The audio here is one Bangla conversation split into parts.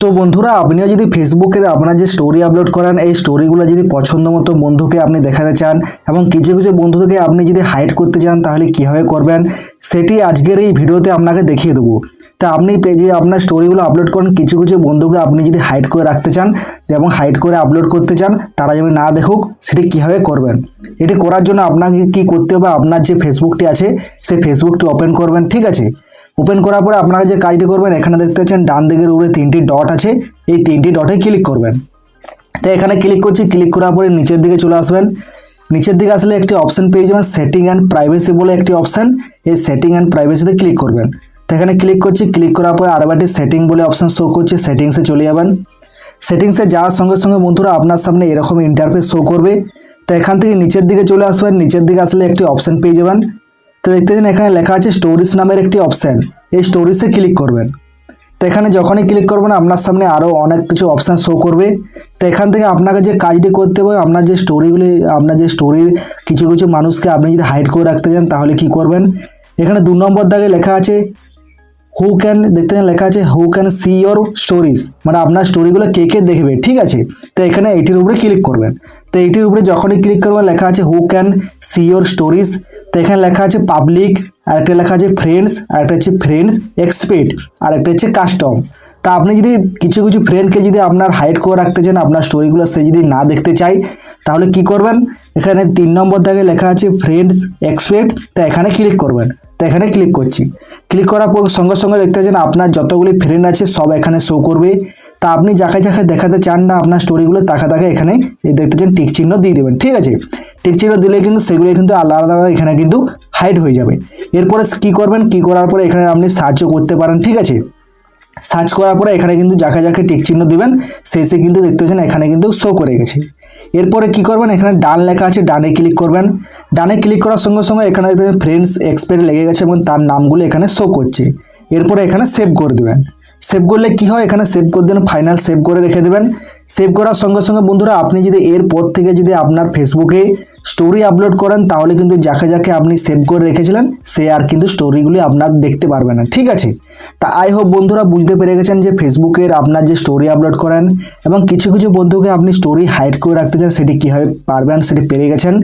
তো বন্ধুরা, আপনিও যদি ফেসবুকের আপনার যে স্টোরি আপলোড করেন, এই স্টোরিগুলো যদি পছন্দ মতো বন্ধুকে আপনি দেখাতে চান এবং কিছু কিছু বন্ধুদেরকে আপনি যদি হাইড করতে চান, তাহলে কীভাবে করবেন সেটি আজকের এই ভিডিওতে আপনাকে দেখিয়ে দেবো। তা আপনি পেজে আপনার স্টোরিগুলো আপলোড করেন, কিছু কিছু বন্ধুকে আপনি যদি হাইড করে রাখতে চান এবং হাইড করে আপলোড করতে চান, তারা যেন না দেখুক, সেটি কীভাবে করবেন? এটি করার জন্য আপনাকে কি করতে হবে, আপনার যে ফেসবুকটি আছে, সেই ফেসবুকটি ওপেন করবেন, ঠিক আছে? ওপেন করার পরে আপনারা যে কাজটি করবেন, এখানে দেখতে পাচ্ছেন ডান দিকের উপরে তিনটি ডট আছে। এই তিনটি ডটে ক্লিক করবেন। তো এখানে ক্লিক করছি ক্লিক করার পরে নিচের দিকে চলে আসবেন। নিচের দিকে আসলে একটি অপশন পেয়ে যাবেন সেটিং অ্যান্ড প্রাইভেসি বলে একটি অপশান এই সেটিং অ্যান্ড প্রাইভেসিতে ক্লিক করবেন। তো এখানে ক্লিক করছি ক্লিক করার পরে আরও একটি সেটিং বলে অপশন শো করছে সেটিংসে চলে যাবেন। সেটিংসে যাওয়ার সঙ্গে সঙ্গে বন্ধুরা আপনার সামনে এরকম ইন্টারফেস শো করবে। তো এখান থেকে নিচের দিকে চলে আসবেন, নিচের দিকে আসলে একটি অপশান পেয়ে যাবেন। তো দেখতে পাচ্ছেন, এখানে লেখা আছে স্টোরিজ নামের একটি অপশান এই স্টোরিজে ক্লিক করবেন। তো এখানে যখনই ক্লিক করবেন, আপনার সামনে আরও অনেক কিছু অপশান শো করবে। তো এখান থেকে আপনাকে যে কাজটি করতে হবে, আপনার যে স্টোরিগুলি আপনার যে স্টোরির কিছু কিছু মানুষকে আপনি যদি হাইড করে রাখতে চান, তাহলে কি করবেন? এখানে দু নম্বর দাগে লেখা আছে হু ক্যান দেখতে লেখা আছে who can see your stories মানে আপনার স্টোরিগুলো কে কে দেখবে, ঠিক আছে? তো এখানে এটির উপরে ক্লিক করবেন। তো এইটির উপরে যখনই ক্লিক করবেন লেখা আছে who can see your stories তো এখানে লেখা আছে পাবলিক আর একটা লেখা আছে ফ্রেন্ডস আর একটা হচ্ছে ফ্রেন্ডস এক্সপেক্ট আর একটা হচ্ছে কাস্টম তা আপনি যদি কিছু কিছু ফ্রেন্ডকে যদি আপনার হাইড করে রাখতে চান, আপনার স্টোরিগুলো সে যদি না দেখতে চাই তাহলে কি করবেন? এখানে তিন নম্বর দাগে লেখা আছে ফ্রেন্ডস এক্সপেক্ট তা এখানে ক্লিক করবেন। তো এখানে ক্লিক করছি। ক্লিক করার পর সঙ্গে সঙ্গে দেখতে পাচ্ছেন আপনার যতগুলি ফ্রেন্ড আছে, সব এখানে শো করবে। তা আপনি যাকে যাকে দেখাতে চান না আপনার স্টোরিগুলো তাকে তাকে এখানে দেখতে চান, টিক চিহ্ন দিয়ে দেবেন, ঠিক আছে? টিক চিহ্ন দিলে কিন্তু সেগুলো কিন্তু আলাদা আলাদা এখানে কিন্তু হাইড হয়ে যাবে। এরপরে কি করবেন? কি করার পরে এখানে আপনি সাহায্য করতে পারেন, ঠিক আছে? সার্চ করার পরে এখানে কিন্তু যাকে যাকে টিক চিহ্ন দিবেন শেষে কিন্তু দেখতে পাচ্ছেন এখানে কিন্তু শো করে গেছে। এরপরে কি করবেন? এখানে ডান লেখা আছে, ডানে ক্লিক করবেন। ডানে ক্লিক করার সঙ্গে সঙ্গে এখানে দেখতে ফ্রেন্ডস এক্সপেক্ট লেগে গেছে এবং তার নামগুলো এখানে শো করছে। এরপরে এখানে সেভ করে দেবেন। সেভ করলে কি হয়? এখানে সেভ করে দেবেন ফাইনাল সেভ করে রেখে দেবেন। সেভ করার সঙ্গে সঙ্গে বন্ধুরা, আপনি যদি এরপর থেকে যদি আপনার ফেসবুকে স্টোরি আপলোড করেন, তাহলে কিন্তু যাকে যাকে আপনি সেভ করে রেখেছিলেন, সে আর কিন্তু স্টোরিগুলি আপনার দেখতে পারবে না, ঠিক আছে? তা আই হোপ বন্ধুরা বুঝতে পেরে গেছেন যে ফেসবুকের আপনার যে স্টোরি আপলোড করেন এবং কিছু কিছু বন্ধুকে আপনি স্টোরি হাইড করে রাখতে চান, সেটি কীভাবে পারবেন সেটি পেরে গেছেন।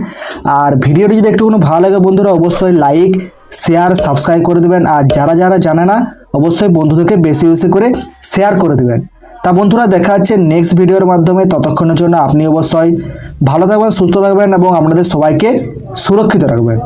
আর ভিডিওটি যদি একটু কোনো ভালো লাগে বন্ধুরা, অবশ্যই লাইক শেয়ার সাবস্ক্রাইব করে দেবেন। আর যারা যারা জানে না, অবশ্যই বন্ধুদেরকে বেশি বেশি করে শেয়ার করে দেবেন। তা বন্ধুরা, দেখা যাচ্ছে নেক্সট ভিডিওর মাধ্যমে। ততক্ষণের জন্য আপনি অবশ্যই ভালো থাকবেন, সুস্থ থাকবেন এবং আপনাদের সবাইকে সুরক্ষিত রাখবেন।